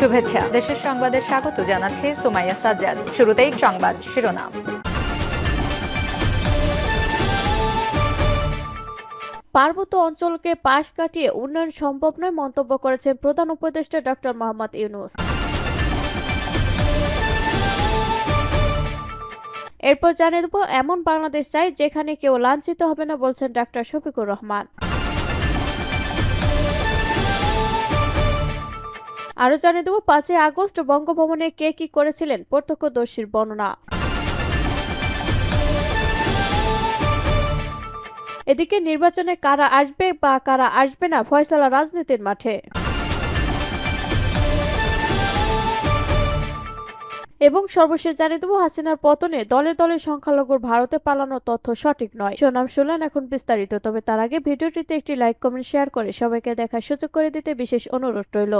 শুভেচ্ছা। দেশের সংবাদে স্বাগত জানাচ্ছি সুমাইয়া সাজ্জাদ। শুরুতেই সংবাদ শিরোনাম। পার্বত্য অঞ্চলকে পাশ কাটিয়ে উন্নয়ন সম্ভব নয় মন্তব্য করেছেন প্রধান উপদেষ্টা ডক্টর মোহাম্মদ ইউনুস। এরপর জানিয়ে দেব, এমন বাংলাদেশ চাই যেখানে কেউ লাঞ্ছিত হবে না বলছেন ডাক্তার শফিকুর রহমান। আরও জানিয়ে দেব, পাঁচই আগস্ট বঙ্গভবনে কে কি করেছিলেন প্রত্যক্ষদর্শীর বর্ণনা। এদিকে নির্বাচনে কারা আসবে বা কারা আসবে না, ফয়সালা রাজনীতির মাঠে। এবং সর্বশেষ জানিয়ে দেবো, হাসিনার পতনে দলে দলে সংখ্যালঘুর ভারতে পালানোর তথ্য সঠিক নয়। সুনাম শুনলেন এখন বিস্তারিত, তবে তার আগে ভিডিওটিতে একটি লাইক, কমেন্ট, শেয়ার করে সবাইকে দেখার সুযোগ করে দিতে বিশেষ অনুরোধ রইল।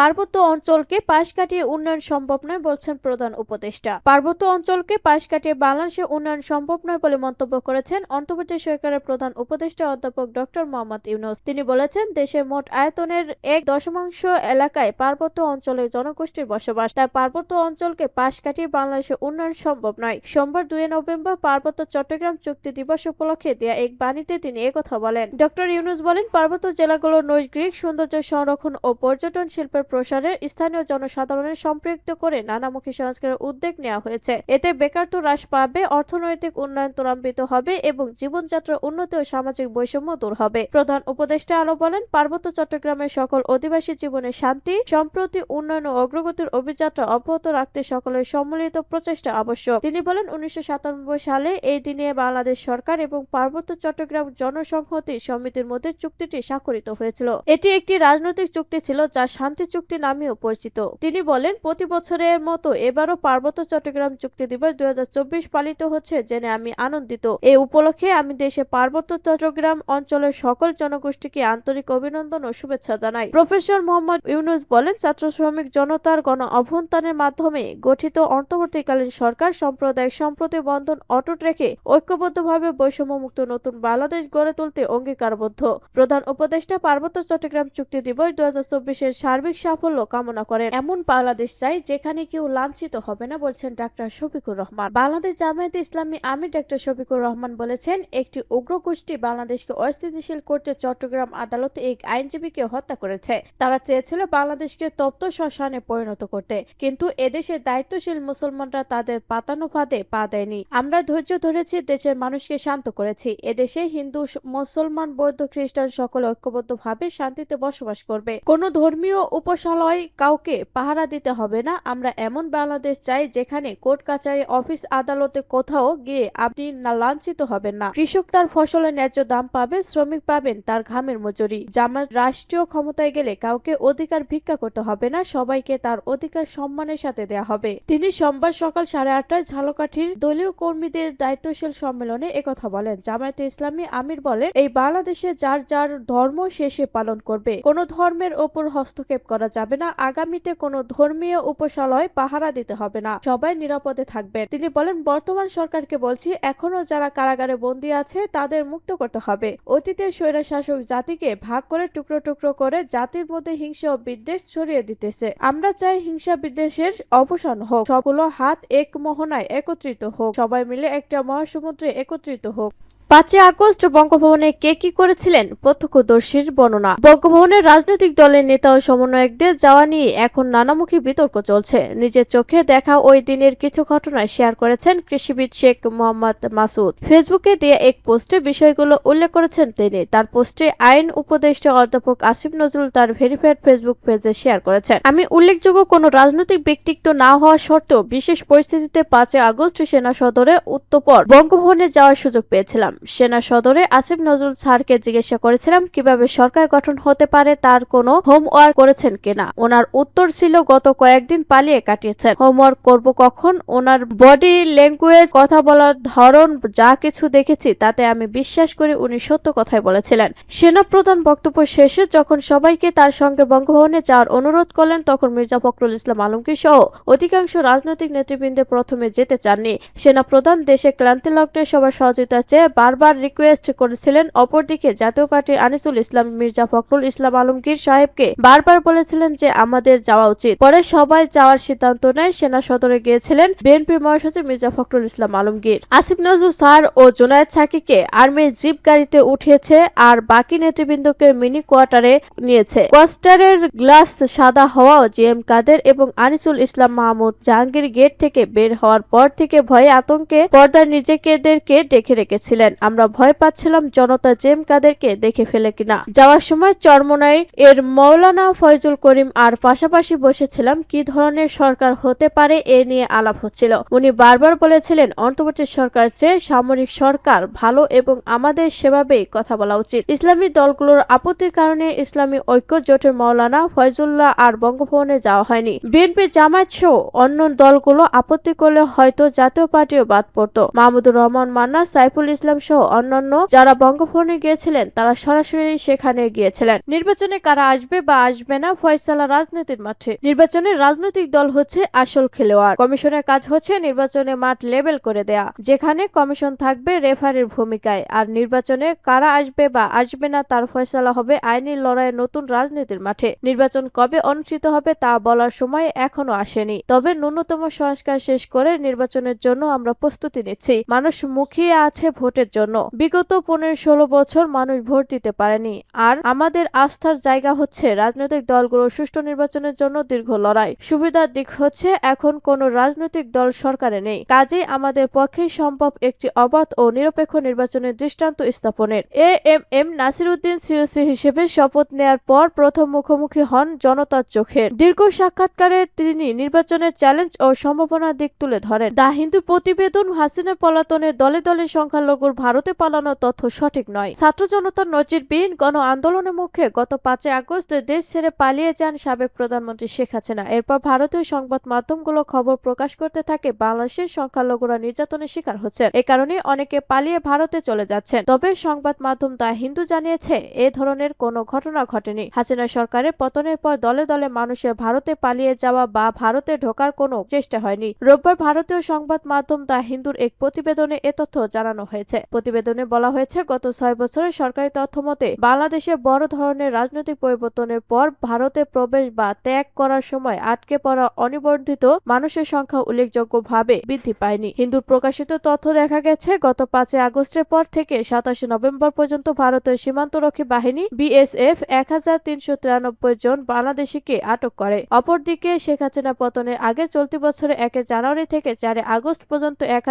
পার্বত্য অঞ্চলকে পাশ কাটিয়ে উন্নয়ন সম্ভব নয় বলছেন প্রধান উপদেষ্টা। পার্বত্য অঞ্চলকে পাশ কাটিয়ে বাংলাদেশে উন্নয়ন সম্ভব নয় বলে মন্তব্য করেছেন অন্তর্বর্তী সরকারের প্রধান উপদেষ্টা অধ্যাপক ডক্টর মোহাম্মদ ইউনুস। তিনি বলেছেন দেশের মোট আয়তনের এক দশমাংশ এলাকায় পার্বত্য অঞ্চলের জনগোষ্ঠীর বসবাস। তাই পার্বত্য অঞ্চলকে পাশ কাটিয়ে বাংলাদেশে উন্নয়ন সম্ভব নয়। সোমবার দুই নভেম্বর পার্বত্য চট্টগ্রাম চুক্তি দিবস উপলক্ষে দেয়া এক বাণীতে তিনি একথা বলেন। ডক্টর ইউনুস বলেন, পার্বত্য জেলাগুলোর নৈসর্গিক সৌন্দর্য সংরক্ষণ ও পর্যটন শিল্পের প্রসারে স্থানীয় জনসাধারণের সম্পৃক্ত করে নানামুখী সংস্কারের উদ্যোগ নেওয়া হয়েছে। এতে বেকারত্ব হ্রাস পাবে, অর্থনৈতিক উন্নয়ন ত্বরান্বিত হবে এবং জীবনযাত্রার উন্নতি ও সামাজিক বৈষম্য দূর হবে। প্রধান উপদেষ্টা আরও বলেন, পার্বত্য চট্টগ্রামের সকল অধিবাসী জীবনে শান্তি, সম্প্রতি উন্নয়ন ও অগ্রগতির অভিযাত্রা অব্যাহত রাখতে সকলের সম্মিলিত প্রচেষ্টা আবশ্যক। তিনি বলেন, উনিশশো সাতানব্বই সালে এই দিনে বাংলাদেশ সরকার এবং পার্বত্য চট্টগ্রাম জনসংহতি সমিতির মধ্যে চুক্তিটি স্বাক্ষরিত হয়েছিল। এটি একটি রাজনৈতিক চুক্তি ছিল যা শান্তি চুক্তি নামেও পরিচিত। তিনি বলেন, প্রতি বছরের মতো এবারও পার্বত্য চট্টগ্রাম চুক্তি দিবস দুই পালিত হচ্ছে জেনে আমি আনন্দিত। এই উপলক্ষে আমি দেশে পার্বত্য চট্টগ্রাম অঞ্চলের সকল জনগোষ্ঠীকে আন্তরিক অভিনন্দন ও শুভেচ্ছা জানাই। প্রফেসর মোহাম্মদ ইউনুস বলেন, ছাত্র শ্রমিক জনতার গণ অভ্যন্তরের মাধ্যমে গঠিত অন্তর্বর্তীকালীন সরকার সাম্প্রদায়িক সম্প্রতি বন্ধন অটুট রেখে ঐক্যবদ্ধভাবে বৈষম্যমুক্ত নতুন বাংলাদেশ গড়ে তুলতে অঙ্গীকারবদ্ধ। প্রধান উপদেষ্টা পার্বত্য চট্টগ্রাম চুক্তি দিবস হাজার চব্বিশের সার্বিক সাফল্য কামনা করেন। এমন বাংলাদেশ চাই যেখানে কেউ লাঞ্ছিত হবে না, বলছেন ডাক্তার শফিকুর রহমান। বাংলাদেশ জামায়াতে ইসলামী আমির ডাক্তার শফিকুর রহমান বলেছেন, একটি উগ্র গোষ্ঠী বাংলাদেশকে অস্থিতিশীল করতে চট্টগ্রাম আদালতে এক আইনজীবীকে হত্যা করেছে। তারা চেয়েছিল বাংলাদেশকে তপ্ত শ্মশানে পরিণত করতে, কিন্তু এদেশের দায়িত্বশীল মুসলমানরা তাদের পাতানো ফাঁদে পা দেয়নি। আমরা ধৈর্য ধরেছি, দেশের মানুষকে শান্ত করেছি। এদেশে হিন্দু, মুসলমান, বৌদ্ধ, খ্রিস্টান সকলে ঐক্যবদ্ধভাবে শান্তিতে বসবাস করবে। কোনো ধর্মীয় উপাসনালয় কাউকে পাহারা দিতে হবে না। আমরা এমন বাংলাদেশ চাই যেখানে কোর্ট কাচারি অফিস আদালতে কোথাও গিয়ে আপনি লাঞ্ছিত হবেন না। কৃষক তার ফসলের ন্যায্য দাম পাবে, শ্রমিক পাবেন তার ঘামের মজুরি। জামাত রাষ্ট্রীয় ক্ষমতায় গেলে কাউকে অধিকার ভিক্ষা করতে হবে না, সবাইকে তার অধিকার সম্মানের সাথে দেয়া হবে। তিনি সোমবার সকাল সাড়ে আটটায় ঝালকাঠির দলীয় কর্মীদের দায়িত্বশীল সম্মেলনে একথা বলেন। জামায়াতে ইসলামী আমির বলেন, এই বাংলাদেশে যার যার ধর্ম শেষে পালন করবে। কোন ধর্মের ওপর হস্তক্ষেপ করা যাবে না। আগামীতে কোনো ধর্মীয় উপসালয় পাহারা দিতে হবে না। সবাই নিরাপদে থাকবেন। তিনি বলেন, বর্তমান সরকারকে বলছি এখনও যারা কারাগারে বন্দী আছে, তাদের মুক্ত করতে হবে। অতীতের স্বৈরা শাসক জাতিকে ভাগ করে টুকরো টুকরো করে জাতির মধ্যে হিংসা ও বিদ্বেষ ছড়িয়ে দিতেছে। আমরা চাই হিংসা বিদ্বেষের অবসান হোক। সবগুলো হাত এক মোহনায় একত্রিত হোক। সবাই মিলে একটা মহাসমুদ্রে একত্রিত হোক। পাঁচই আগস্ট বঙ্গভবনে কে কি করেছিলেন প্রত্যক্ষদর্শীর বর্ণনা। বঙ্গভবনের রাজনৈতিক দলের নেতা ও সমন্বয়কদের যাওয়া নিয়ে এখন নানামুখী বিতর্ক চলছে। নিজের চোখে দেখা ওই দিনের কিছু ঘটনা শেয়ার করেছেন কৃষিবিদ শেখ মোহাম্মদ মাসুদ। ফেসবুকে দিয়ে এক পোস্টে বিষয়গুলো উল্লেখ করেছেন তিনি। তার পোস্টে আইন উপদেষ্টা অধ্যাপক আসিফ নজরুল তার ভেরিফাইড ফেসবুক পেজে শেয়ার করেছেন। আমি উল্লেখযোগ্য কোনো রাজনৈতিক ব্যক্তিত্ব না হওয়া সত্ত্বেও বিশেষ পরিস্থিতিতে পাঁচই আগস্ট সেনা সদরে উত্তপর বঙ্গভবনে যাওয়ার সুযোগ পেয়েছিলাম। সেনা সদরে আসিফ নজরুল স্যারকে জিজ্ঞাসা করেছিলাম, কীভাবে সরকার গঠন হতে পারে, তার কোনো হোমওয়ার্ক করেছেন কিনা? ওনার উত্তর ছিল, গত কয়েকদিন পালিয়ে কাটিয়েছেন। হোমওয়ার্ক করব কখন? ওনার বডি ল্যাঙ্গুয়েজ, কথা বলার ধরন, যা কিছু দেখেছি, তাতে আমি বিশ্বাস করি উনি সত্য কথাই বলেছিলেন। সেনা প্রধান বক্তব্য শেষে যখন সবাইকে তার সঙ্গে বঙ্গভবনে যাওয়ার অনুরোধ করলেন, তখন মির্জা ফখরুল ইসলাম আলমগীর সহ অধিকাংশ রাজনৈতিক নেতৃবৃন্দে প্রথমে যেতে চাননি। সেনা প্রধান দেশে ক্লান্তি লগ্নে সবার সহযোগিতা চেয়ে বারবার রিকোয়েস্ট করেছিলেন। অপরদিকে জাতীয় পার্টি আনিসুল ইসলাম, মির্জা ফখরুল ইসলাম আলমগীর সাহেবকে বারবার বলেছিলেন যে আমাদের যাওয়া উচিত। পরে সবাই যাওয়ার সিদ্ধান্ত নেয়, সেনা সদরে গিয়েছিলেন বিএনপি মহাসচিব মির্জা ফখরুল ইসলাম আলমগীর। আসিফ নজরুল স্যার ও জোনায়েদ সাকিকে আর্মির জিপ গাড়িতে উঠিয়েছে আর বাকি নেতৃবৃন্দকে মিনি কোয়ার্টারে নিয়েছে। কোয়ার্টারের গ্লাস সাদা হওয়াও জি এম কাদের এবং আনিসুল ইসলাম মাহমুদ জাহাঙ্গীর গেট থেকে বের হওয়ার পর থেকে ভয়ে আতঙ্কে পর্দার নিজেকেদেরকে ডেকে রেখেছিলেন। আমরা ভয় পাচ্ছিলাম জনতা জেম কাদেরকে দেখে ফেলে কিনা। যাওয়ার সময় চরমনাই এর মৌলানা ফয়জুল করিম আর পাশাপাশি বসেছিলাম, কি ধরনের সরকার হতে পারে এ নিয়ে আলাপ হচ্ছিল। উনি বারবার বলেছিলেন, অন্তর্বর্তী সরকার চেয়ে সামরিক সরকার ভালো এবং আমাদের সেভাবেই কথা বলা উচিত। ইসলামী দলগুলোর আপত্তির কারণে ইসলামী ঐক্য জোটের মৌলানা ফয়জুল্লাহ আর বঙ্গভবনে যাওয়া হয়নি। বিএনপি জামায়াত সহ অন্য দলগুলো আপত্তি করলে হয়তো জাতীয় পার্টিও বাদ পড়তো। মাহমুদুর রহমান মান্না, সাইফুল ইসলাম সহ অন্যান্য যারা বঙ্গভবনে গিয়েছিলেন, তারা সরাসরি সেখানে গিয়েছিলেন। নির্বাচনে কারা আসবে বা আসবে না, ফয়সালা রাজনীতির মাঠে। নির্বাচনে রাজনৈতিক দল হচ্ছে আসল খেলোয়াড়। কমিশনের কাজ হচ্ছে নির্বাচনে মাঠ লেবেল করে দেয়া, যেখানে কমিশন থাকবে রেফারির ভূমিকায়। আর নির্বাচনে কারা আসবে বা আসবে না, তার ফয়সালা হবে আইনি লড়াইয়ের নতুন রাজনীতির মাঠে। নির্বাচন কবে অনুষ্ঠিত হবে তা বলার সময় এখনও আসেনি। তবে ন্যূনতম সংস্কার শেষ করে নির্বাচনের জন্য আমরা প্রস্তুতি নিচ্ছি। মানুষ মুখিয়ে আছে ভোটের জন্য। বিগত পনেরো ষোলো বছর মানুষ ভোট দিতে পারেনি। আর আমাদের আস্থার জায়গা হচ্ছে রাজনৈতিক দলগুলোর সুষ্ঠু নির্বাচনের জন্য দীর্ঘ লড়াই। সুবিধার দিক হচ্ছে এখন কোন রাজনৈতিক দল সরকারে নেই। কাজেই আমাদের পক্ষেই সম্ভব একটি অবাধ ও নিরপেক্ষ নির্বাচনের দৃষ্টান্ত স্থাপনের। A M M Nasiruddin CEC হিসেবে শপথ নেয়ার পর প্রথম মুখোমুখি হন জনতার চোখের। দীর্ঘ সাক্ষাৎকারে তিনি নির্বাচনের চ্যালেঞ্জ ও সম্ভাবনার দিক তুলে ধরেন। দা হিন্দু প্রতিবেদন হাসিনের পলাতনে দলে দলে সংখ্যালঘুর ভারতে পালানোর তথ্য সঠিক নয়। ছাত্র জনতার নজিরবিহীন গণ আন্দোলনের মুখে গত পাঁচই আগস্ট দেশ ছেড়ে পালিয়ে যান সাবেক প্রধানমন্ত্রী শেখ হাসিনা। এরপর ভারতীয় সংবাদ মাধ্যমগুলো খবর প্রকাশ করতে থাকে বাংলাদেশের সংখ্যালঘুরা নির্যাতনের শিকার হচ্ছেন। এ কারণে অনেকে পালিয়ে ভারতে চলে যাচ্ছেন। তবে সংবাদ মাধ্যম দা হিন্দু জানিয়েছে, এ ধরনের কোনো ঘটনা ঘটেনি। হাসিনা সরকারের পতনের পর দলে দলে মানুষের ভারতে পালিয়ে যাওয়া বা ভারতে ঢোকার কোনো চেষ্টা হয়নি। রোববার ভারতীয় সংবাদ মাধ্যম দা হিন্দুর এক প্রতিবেদনে এ তথ্য জানানো হয়েছে। প্রতিবেদনে বলা হয়েছে, গত ছয় বছরের সরকারি তথ্য মতে, বাংলাদেশে বড় ধরনের রাজনৈতিক পরিবর্তনের পর ভারতে প্রবেশ বা ত্যাগ করার সময় আটকে পড়া অনিবর্ধিত মানুষের সংখ্যা উল্লেখযোগ্যভাবে বৃদ্ধি পায়নি। হিন্দুর প্রকাশিত তথ্য দেখা গেছে, গত পাঁচই আগস্টের পর থেকে সাতাশে নভেম্বর পর্যন্ত ভারতের সীমান্তরক্ষী বাহিনী বিএসএফ এক হাজার তিনশো তিরানব্বই জন বাংলাদেশিকে আটক করে। অপরদিকে শেখ হাসিনা পতনের আগে চলতি বছরে একে জানুয়ারি থেকে চারে আগস্ট পর্যন্ত এক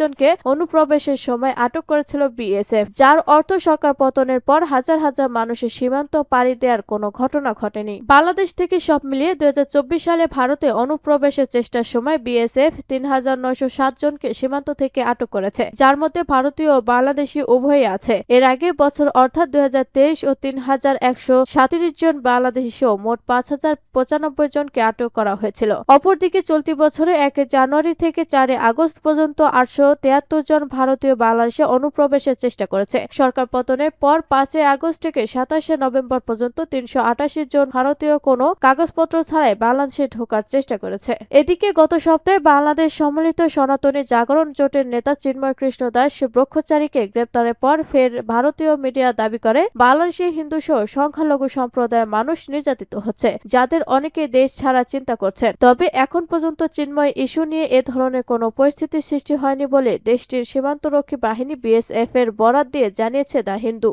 জনকে অনুপ্রবেশের সময় আটক করেছিল বিএসএফ, যার অর্থ সরকার পতনের পর হাজার হাজার মানুষের সীমান্ত পাড়ি দেওয়ার কোনো ঘটনা ঘটেনি। বাংলাদেশ থেকে সব মিলিয়ে দুই সালে ভারতে অনুপ্রবেশের চেষ্টার সময় বিএসএফ তিন হাজার নয়শো সাত জনকে সীমান্ত থেকে আটক করেছে, যার মধ্যে ভারতীয় ও বাংলাদেশি উভয়ই আছে। এর আগে বছর অর্থাৎ দুই হাজার তেইশ ও তিন হাজার একশো সাঁত্রিশ জন বাংলাদেশি সহ মোট পাঁচ হাজার পঁচানব্বই জনকে আটক করা হয়েছিল। অপরদিকে চলতি বছরে এক জানুয়ারি থেকে চারে আগস্ট পর্যন্ত আটশো তিয়াত্তর জন ভারতীয় বাংলাদেশে অনুপ্রবেশের চেষ্টা করেছে। সরকার পতনের পর পাঁচই আগস্ট থেকে সাতাশে নভেম্বর পর্যন্ত তিনশো আটাশি জন ভারতীয় কোনো কাগজপত্র ছাড়াই বাংলাদেশে ঢোকার চেষ্টা করেছে। এদিকে গত সপ্তাহে বাংলাদেশ সম্মিলিত সনাতনী জাগরণ জোটের নেতা চিন্ময় কৃষ্ণ দাস ব্রহ্মচারীকে গ্রেপ্তারের পর ফের ভারতীয় মিডিয়া দাবি করে, বাংলাদেশি হিন্দু সহ সংখ্যালঘু সম্প্রদায়ের মানুষ নির্যাতিত হচ্ছে, যাদের অনেকে দেশ ছাড়া চিন্তা করছেন। তবে এখন পর্যন্ত চিন্ময় ইস্যু নিয়ে এ ধরনের কোনো পরিস্থিতির সৃষ্টি হয়নি বলে দেশটির সীমান্তরক্ষী বাহিনী বিএসএফ এর বরাত দিয়ে জানিয়েছে দ্য হিন্দু।